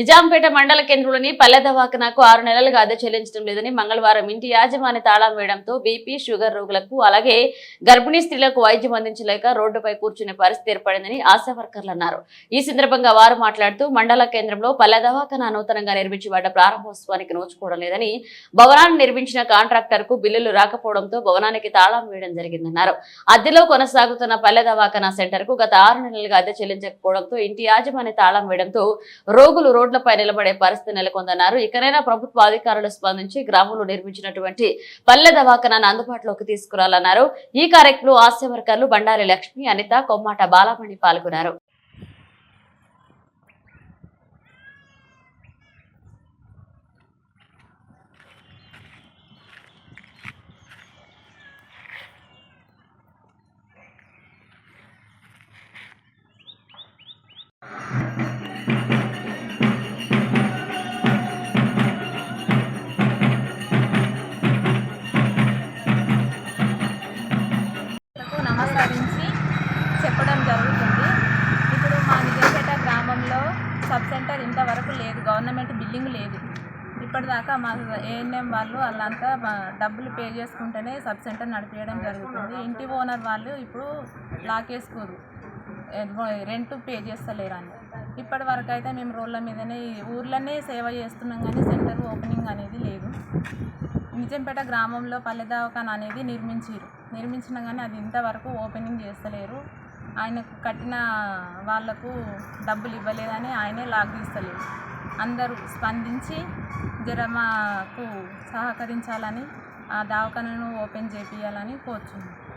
నిజాంపేట మండల కేంద్రంలోని పల్లె దవాఖానకు ఆరు నెలలుగా అదే చెల్లించడం లేదని మంగళవారం ఇంటి యాజమాన్య తాళం వేయడంతో బీపీ షుగర్ రోగులకు అలాగే గర్భిణీ స్త్రీలకు వైద్యం అందించలేక రోడ్డుపై కూర్చునే పరిస్థితి ఏర్పడిందని ఆశా వర్కర్లు అన్నారు. ఈ సందర్భంగా వారు మాట్లాడుతూ మండల కేంద్రంలో పల్లె దవాఖాన నూతనంగా నిర్మించబడ్డ ప్రారంభోత్సవానికి నోచుకోవడం లేదని భవనాన్ని నిర్మించిన కాంట్రాక్టర్కు బిల్లులు రాకపోవడంతో భవనానికి తాళం వేయడం జరిగిందన్నారు. అద్దెలో కొనసాగుతున్న పల్లె దవాఖానా సెంటర్కు గత ఆరు నెలలుగా అద్దె చెల్లించకపోవడంతో ఇంటి యాజమాన్య తాళం వేయడంతో రోగులు రోడ్డు రోడ్లపై నిలబడే పరిస్థితి నెలకొందన్నారు. ఇకనైనా ప్రభుత్వ అధికారులు స్పందించి గ్రామంలో నిర్మించినటువంటి పల్లె దవాఖానాన్ని అందుబాటులోకి తీసుకురాలన్నారు. ఈ కార్యక్రమంలో ఆశా వర్కర్లు బండారి లక్ష్మి అనిత కొమ్మాట బాలమణి పాల్గొన్నారు. సెంటర్ లేదు. గవర్నమెంట్ బిల్డింగ్ లేదు. ఇప్పటిదాకా మా ఏఎన్ఎం వాళ్ళు వాళ్ళంతా డబ్బులు పే చేసుకుంటేనే సబ్ సెంటర్ నడిపేయడం జరుగుతుంది. ఇంటి ఓనర్ వాళ్ళు ఇప్పుడు లాకేసుకోరు. Rent pay చేస్తలేరని. ఇప్పటి వరకు అయితే మేము రోడ్ల మీదనే ఊర్లోనే సేవ చేస్తున్నాం కానీ సెంటర్ ఓపెనింగ్ అనేది లేదు. నిజంపేట గ్రామంలో పల్లె దవాఖాన అనేది నిర్మించారు. నిర్మించిన కానీ అది ఇంతవరకు ఓపెనింగ్ చేస్తలేరు. ఆయనకు కట్టిన వాళ్ళకు డబ్బులు ఇవ్వలేదని ఆయనే లాక్ అందరూ స్పందించి జరమాకు సహకరించాలని ఆ దవాఖానను ఓపెన్ చేపియాలని కోరుచున్నాను